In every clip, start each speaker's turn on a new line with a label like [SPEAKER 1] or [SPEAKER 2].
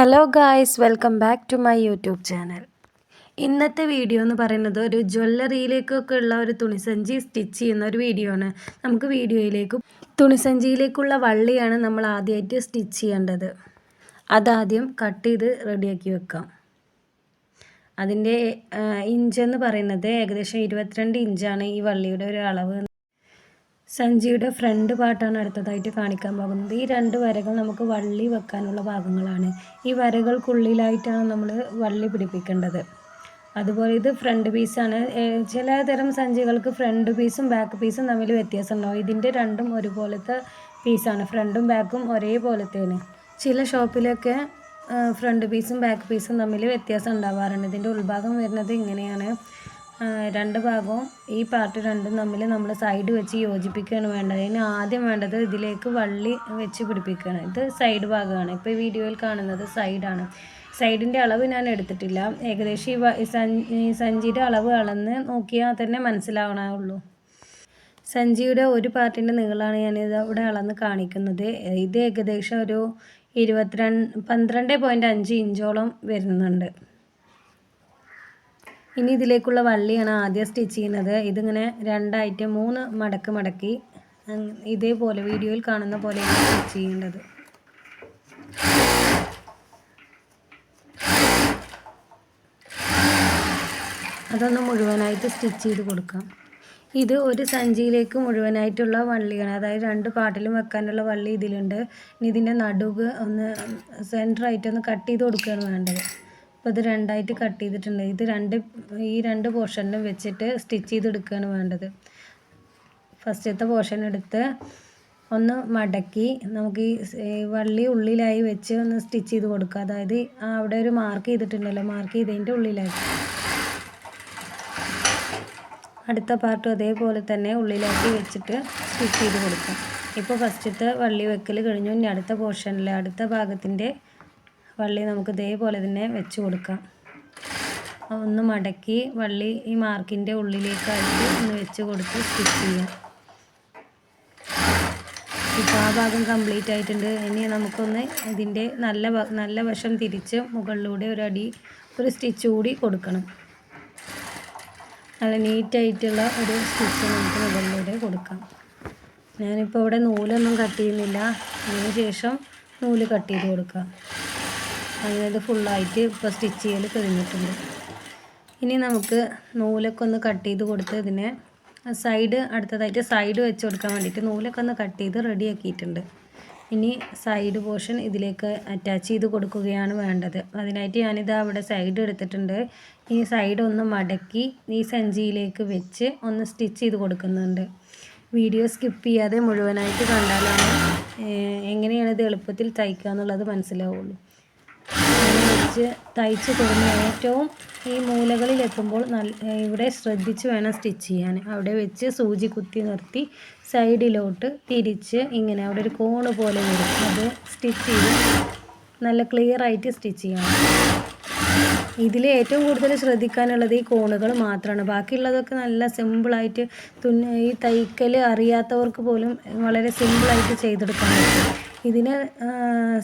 [SPEAKER 1] Hello guys welcome back to my YouTube channel ഇന്നത്തെ video എന്ന് പറയുന്നത് ഒരു ജ്വല്ലറിയിലേക്കൊക്കെ ഉള്ള ഒരു തുണിസഞ്ചി സ്റ്റിച്ച് ചെയ്യുന്ന ഒരു വീഡിയോ ആണ്. നമുക്ക് വീഡിയോയിലേക്ക് തുണിസഞ്ചിയിലേക്കുള്ള വള്ളിയാണ് നമ്മൾ ആദ്യമായിട്ട് സ്റ്റിച്ച് ചെയ്യേണ്ടത്. അതാദ്യം കട്ട് ചെയ്ത് റെഡിയാക്കി വെക്കാം. അതിന്റെ ഇഞ്ചെന്ന് പറയുന്നത് ഏകദേശം ഇരുപത്തിരണ്ട് ഇഞ്ചാണ് ഈ വള്ളിയുടെ ഒരു അളവ്. സഞ്ചിയുടെ ഫ്രണ്ട് പാർട്ടാണ് അടുത്തതായിട്ട് കാണിക്കാൻ പോകുന്നത്. ഈ രണ്ട് വരകൾ നമുക്ക് വള്ളി വെക്കാനുള്ള ഭാഗങ്ങളാണ്. ഈ വരകൾക്കുള്ളിലായിട്ടാണ് നമ്മൾ വള്ളി പിടിപ്പിക്കേണ്ടത്. അതുപോലെ ഇത് ഫ്രണ്ട് പീസാണ്. ചിലതരം സഞ്ചികൾക്ക് ഫ്രണ്ട് പീസും ബാക്ക് പീസും തമ്മിൽ വ്യത്യാസം ഉണ്ടാവും ഇതിന്റെ രണ്ടും ഒരുപോലത്തെ പീസാണ്. ഫ്രണ്ടും ബാക്കും ഒരേപോലത്തെയാണ് ചില ഷോപ്പിലൊക്കെ ഫ്രണ്ട് പീസും ബാക്ക് പീസും തമ്മിൽ വ്യത്യാസം ഉണ്ടാവാറുണ്ട്. ഇതിന്റെ ഉൾഭാഗം വരുന്നത് ഇങ്ങനെയാണ്. രണ്ട് ഭാഗവും ഈ പാർട്ട് രണ്ടും തമ്മിൽ നമ്മൾ സൈഡ് വെച്ച് യോജിപ്പിക്കുകയാണ് വേണ്ടത്. അതിന് ആദ്യം വേണ്ടത് ഇതിലേക്ക് വള്ളി വെച്ച് പിടിപ്പിക്കുകയാണ് ഇത് സൈഡ് ഭാഗമാണ്. ഇപ്പോൾ വീഡിയോയിൽ കാണുന്നത് സൈഡാണ് സൈഡിന്റെ അളവ് ഞാൻ എടുത്തിട്ടില്ല. ഏകദേശം ഈ സഞ്ചിയുടെ അളവ് അളന്ന് നോക്കിയാൽ തന്നെ മനസ്സിലാവണുള്ളൂ സഞ്ചിയുടെ ഒരു പാർട്ടിന്റെ നീളമാണ് ഞാനിത് അവിടെ അളന്ന് കാണിക്കുന്നത്. ഇത് ഏകദേശം ഒരു ഇരുപത്തിരണ്ട് പന്ത്രണ്ട് പോയിന്റ് അഞ്ച് ഇഞ്ചോളം വരുന്നുണ്ട്. ഇനി ഇതിലേക്കുള്ള വള്ളിയാണ് ആദ്യം സ്റ്റിച്ച് ചെയ്യുന്നത്. ഇതിങ്ങനെ രണ്ടായിട്ട് മൂന്ന് മടക്ക് മടക്കി ഇതേപോലെ വീഡിയോയിൽ കാണുന്ന പോലെയാണ് സ്റ്റിച്ച് ചെയ്യേണ്ടത്. അതൊന്ന് മുഴുവനായിട്ട് സ്റ്റിച്ച് ചെയ്ത് കൊടുക്കാം. ഇത് ഒരു സഞ്ചിയിലേക്ക് മുഴുവനായിട്ടുള്ള വള്ളിയാണ്. അതായത് രണ്ട് പാട്ടിലും വെക്കാനുള്ള വള്ളി ഇതിലുണ്ട്. ഇനി ഇതിന്റെ നടുവ് ഒന്ന് സെന്ററായിട്ടൊന്ന് കട്ട് ചെയ്ത് കൊടുക്കുകയാണ് വേണ്ടത്. അപ്പോൾ ഇത് രണ്ടായിട്ട് കട്ട് ചെയ്തിട്ടുണ്ട്. ഇത് രണ്ട് ഈ രണ്ട് പോർഷനിലും വെച്ചിട്ട് സ്റ്റിച്ച് ചെയ്തെടുക്കുകയാണ് വേണ്ടത്. ഫസ്റ്റത്തെ പോർഷൻ എടുത്ത് ഒന്ന് മടക്കി നമുക്ക് ഈ വള്ളി ഉള്ളിലായി വെച്ച് ഒന്ന് സ്റ്റിച്ച് ചെയ്ത് കൊടുക്കുക. അതായത് അവിടെ ഒരു മാർക്ക് ചെയ്തിട്ടുണ്ടല്ലോ. മാർക്ക് ചെയ്തതിന്റെ ഉള്ളിലായി. അടുത്ത പാർട്ടും അതേപോലെ തന്നെ ഉള്ളിലാക്കി വെച്ചിട്ട് സ്റ്റിച്ച് ചെയ്ത് കൊടുക്കാം ഇപ്പോൾ ഫസ്റ്റത്തെ വള്ളി വെക്കൽ കഴിഞ്ഞു. ഇനി അടുത്ത പോർഷനിൽ അടുത്ത ഭാഗത്തിന്റെ വള്ളി നമുക്ക് ഇതേപോലെ തന്നെ വെച്ച് കൊടുക്കാം. ഒന്ന് മടക്കി വള്ളി ഈ മാർക്കിന്റെ ഉള്ളിലേക്കായിട്ട് ഒന്ന് വെച്ച് കൊടുത്ത് സ്റ്റിച്ച് ചെയ്യാം. ഇപ്പോൾ ആ ഭാഗം കംപ്ലീറ്റ് ആയിട്ടുണ്ട്. ഇനി നമുക്കൊന്ന് ഇതിന്റെ നല്ല നല്ല വശം തിരിച്ച് മുകളിലൂടെ ഒരു അടി ഒരു സ്റ്റിച്ച് കൂടി കൊടുക്കണം. നല്ല നീറ്റായിട്ടുള്ള ഒരു സ്റ്റിച്ച് നമുക്ക് മുകളിലൂടെ കൊടുക്കാം. ഞാനിപ്പോൾ ഇവിടെ നൂലൊന്നും കട്ട് ചെയ്യുന്നില്ല. അതിന് ശേഷം നൂൽ കട്ട് ചെയ്ത് കൊടുക്കാം. ഇത് ഫുള്ളായിട്ട് ഇപ്പോൾ സ്റ്റിച്ച് ചെയ്യൽ കഴിഞ്ഞിട്ടുണ്ട്. ഇനി നമുക്ക് നൂലൊക്കെ ഒന്ന് കട്ട് ചെയ്ത് കൊടുത്ത് ഇതിനെ സൈഡ് അടുത്തതായിട്ട് സൈഡ് വെച്ച് കൊടുക്കാൻ വേണ്ടിയിട്ട് നൂലൊക്കെ ഒന്ന് കട്ട് ചെയ്ത് റെഡിയാക്കിയിട്ടുണ്ട് ഇനി സൈഡ് പോർഷൻ ഇതിലേക്ക് അറ്റാച്ച് ചെയ്ത് കൊടുക്കുകയാണ് വേണ്ടത്. അതിനായിട്ട് ഞാനിത് അവിടെ സൈഡ് എടുത്തിട്ടുണ്ട്. ഈ സൈഡ് ഒന്ന് മടക്കി ഈ സഞ്ചിയിലേക്ക് വെച്ച് ഒന്ന് സ്റ്റിച്ച് ചെയ്ത് കൊടുക്കുന്നുണ്ട്. വീഡിയോ സ്കിപ്പ് ചെയ്യാതെ മുഴുവനായിട്ട് കണ്ടാലാണ് എങ്ങനെയാണ് ഇത് എളുപ്പത്തിൽ തയ്ക്കുക എന്നുള്ളത് മനസ്സിലാവുള്ളൂ. വെച്ച് തയ്ച്ച് തുടങ്ങി ഏറ്റവും ഈ മൂലകളിൽ എത്തുമ്പോൾ നല്ല ഇവിടെ ശ്രദ്ധിച്ച് വേണം സ്റ്റിച്ച് ചെയ്യാൻ. അവിടെ വെച്ച് സൂചി കുത്തി നിർത്തി സൈഡിലോട്ട് തിരിച്ച് ഇങ്ങനെ അവിടെ ഒരു കോണ് പോലെ വരും. അത് സ്റ്റിച്ച് ചെയ്ത് നല്ല ക്ലിയർ ആയിട്ട് സ്റ്റിച്ച് ചെയ്യണം. ഇതിൽ ഏറ്റവും കൂടുതൽ ശ്രദ്ധിക്കാനുള്ളത് ഈ കോണുകൾ മാത്രമാണ്. ബാക്കിയുള്ളതൊക്കെ നല്ല സിമ്പിളായിട്ട് തുന്ന ഈ തയ്ക്കൽ അറിയാത്തവർക്ക് പോലും വളരെ സിമ്പിളായിട്ട് ചെയ്തെടുക്കാൻ പറ്റും. ഇതിന്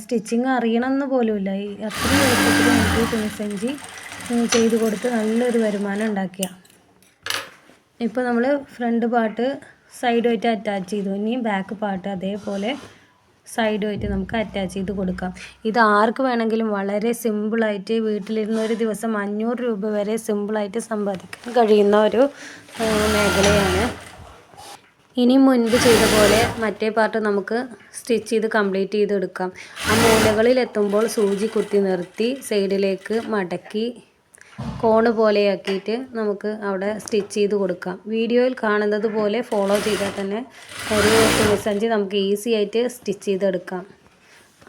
[SPEAKER 1] സ്റ്റിച്ചിങ് അറിയണമെന്ന് പോലുമില്ല. ഈ അത്രയും എളുപ്പത്തിൽ എനിക്ക് തുണിസഞ്ചി ചെയ്ത് കൊടുത്ത് നല്ലൊരു വരുമാനം ഉണ്ടാക്കിയ. ഇപ്പോൾ നമ്മൾ ഫ്രണ്ട് പാർട്ട് സൈഡുമായിട്ട് അറ്റാച്ച് ചെയ്തു. ഇനി ബാക്ക് പാർട്ട് അതേപോലെ സൈഡുമായിട്ട് നമുക്ക് അറ്റാച്ച് ചെയ്ത് കൊടുക്കാം. ഇത് ആർക്ക് വേണമെങ്കിലും വളരെ സിമ്പിളായിട്ട് വീട്ടിലിരുന്ന ഒരു ദിവസം അഞ്ഞൂറ് രൂപ വരെ സിമ്പിളായിട്ട് സമ്പാദിക്കാൻ കഴിയുന്ന ഒരു മേഖലയാണ്. ഇനി മുൻപ് ചെയ്ത പോലെ മറ്റേ പാർട്ട് നമുക്ക് സ്റ്റിച്ച് ചെയ്ത് കംപ്ലീറ്റ് ചെയ്തെടുക്കാം. ആ മൂലകളിൽ എത്തുമ്പോൾ സൂചി കുത്തി നിർത്തി സൈഡിലേക്ക് മടക്കി കോണ് പോലെയാക്കിയിട്ട് നമുക്ക് അവിടെ സ്റ്റിച്ച് ചെയ്ത് കൊടുക്കാം. വീഡിയോയിൽ കാണുന്നത് പോലെ ഫോളോ ചെയ്താൽ തന്നെ ഒരു തുണിസഞ്ചി നമുക്ക് ഈസി ആയിട്ട് സ്റ്റിച്ച് ചെയ്തെടുക്കാം.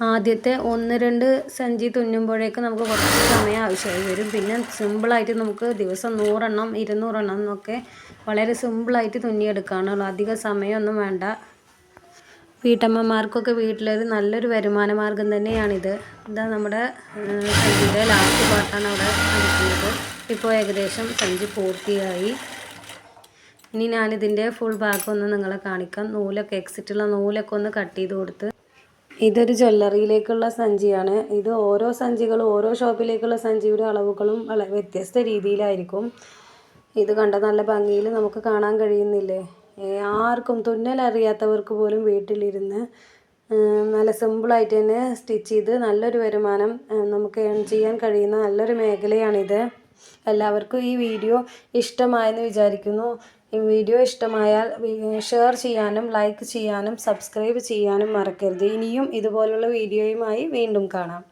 [SPEAKER 1] ആദ്യത്തെ ഒന്ന് രണ്ട് സഞ്ചി തുന്നുമ്പോഴേക്കും നമുക്ക് കുറച്ച് സമയം ആവശ്യമായി വരും. പിന്നെ സിമ്പിളായിട്ട് നമുക്ക് ദിവസം നൂറെണ്ണം ഇരുന്നൂറെണ്ണം എന്നൊക്കെ വളരെ സിമ്പിളായിട്ട് തുന്നിയെടുക്കാനുള്ളൂ അധിക സമയമൊന്നും വേണ്ട. വീട്ടമ്മമാർക്കൊക്കെ വീട്ടിലൊരു നല്ലൊരു വരുമാന മാർഗം തന്നെയാണിത്. ഇതാ നമ്മുടെ സഞ്ചിയുടെ ലാസ്റ്റ് പാർട്ടാണ് അവിടെ അടിക്കുന്നത് ഇപ്പോൾ ഏകദേശം സഞ്ചി പൂർത്തിയായി. ഇനി ഞാനിതിന്റെ ഫുൾ ഭാഗം നിങ്ങളെ കാണിക്കാം. നൂലൊക്കെ എക്സിറ്റുള്ള നൂലൊക്കെ ഒന്ന് കട്ട് ചെയ്ത് കൊടുത്ത് ഇതൊരു ജ്വല്ലറിയിലേക്കുള്ള സഞ്ചിയാണ്. ഇത് ഓരോ സഞ്ചികളും ഓരോ ഷോപ്പിലേക്കുള്ള സഞ്ചിയുടെ അളവുകളും വളരെ വ്യത്യസ്ത രീതിയിലായിരിക്കും. ഇത് കണ്ട നല്ല ഭംഗിയിൽ നമുക്ക് കാണാൻ കഴിയുന്നില്ലേ? ആർക്കും തുന്നൽ അറിയാത്തവർക്ക് പോലും വീട്ടിലിരുന്ന് നല്ല സിമ്പിളായിട്ട് തന്നെ സ്റ്റിച്ച് ചെയ്ത് നല്ലൊരു വരുമാനം നമുക്ക് ഏൺ ചെയ്യാൻ കഴിയുന്ന നല്ലൊരു മേഖലയാണിത്. എല്ലാവർക്കും ഈ വീഡിയോ ഇഷ്ടമായെന്ന് വിചാരിക്കുന്നു. ഈ വീഡിയോ ഇഷ്ടമായാൽ ഷെയർ ചെയ്യാനും ലൈക്ക് ചെയ്യാനും സബ്സ്ക്രൈബ് ചെയ്യാനും മറക്കരുത്. ഇനിയും ഇതുപോലുള്ള വീഡിയോയുമായി വീണ്ടും കാണാം.